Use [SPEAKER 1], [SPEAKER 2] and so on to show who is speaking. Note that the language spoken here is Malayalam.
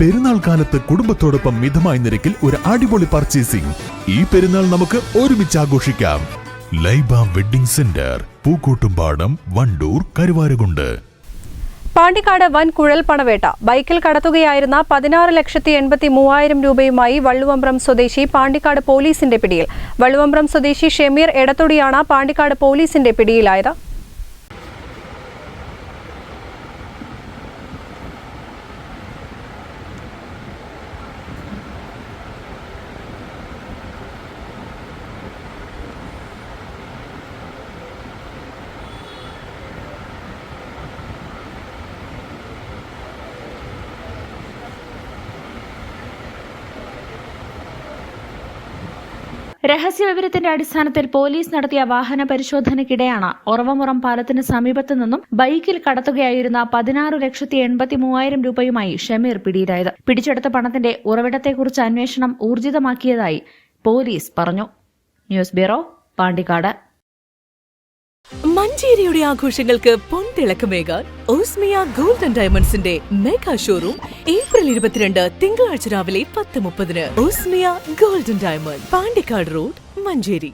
[SPEAKER 1] പെരുന്നാൾ കാലത്ത് കുടുംബത്തോടൊപ്പം മിതമായ നിരക്കിൽ ഒരു അടിപൊളി പർച്ചേസിംഗ് ഈ പെരുന്നാൾ നമുക്ക് ഒരുമിച്ച് ആഘോഷിക്കാം. Laiba wedding centre Pookkottumpadam Wandoor Karuvarakundu.
[SPEAKER 2] Pandikkad വൻ കുഴൽ പണവേട്ട. ബൈക്കിൽ കടത്തുകയായിരുന്ന പതിനാറ് ലക്ഷത്തി എൺപത്തി മൂവായിരം രൂപയുമായി വള്ളുവമ്പ്രം സ്വദേശി പാണ്ടിക്കാട് പോലീസിന്റെ പിടിയിൽ. വള്ളുവമ്പ്രം സ്വദേശി ഷെമീർ എടത്തൊടിയാണ് പാണ്ടിക്കാട് പോലീസിന്റെ പിടിയിലായത്.
[SPEAKER 3] രഹസ്യവിവരത്തിന്റെ അടിസ്ഥാനത്തിൽ പോലീസ് നടത്തിയ വാഹന പരിശോധനയ്ക്കിടെയാണ് ഒറവമുറം പാലത്തിന് സമീപത്തു നിന്നും ബൈക്കിൽ കടത്തുകയായിരുന്ന പതിനാറ് ലക്ഷത്തി എൺപത്തി മൂവായിരം രൂപയുമായി ഷമീർ പിടിയിലായത്. പിടിച്ചെടുത്ത പണത്തിന്റെ ഉറവിടത്തെക്കുറിച്ച് അന്വേഷണം ഊർജിതമാക്കിയതായി പോലീസ് പറഞ്ഞു. News bureau Pandikkad.
[SPEAKER 4] മഞ്ചേരിയുടെ ആഘോഷങ്ങൾക്ക് പൊൻതിളക്കമേകാൻ ഓസ്മിയ ഗോൾഡൻ ഡയമണ്ട്സിന്റെ മെഗാ ഷോറൂം ഏപ്രിൽ ഇരുപത്തിരണ്ട് തിങ്കളാഴ്ച രാവിലെ പത്ത് മുപ്പതിന് Osmiya golden diamond Pandikkad road Manjeri.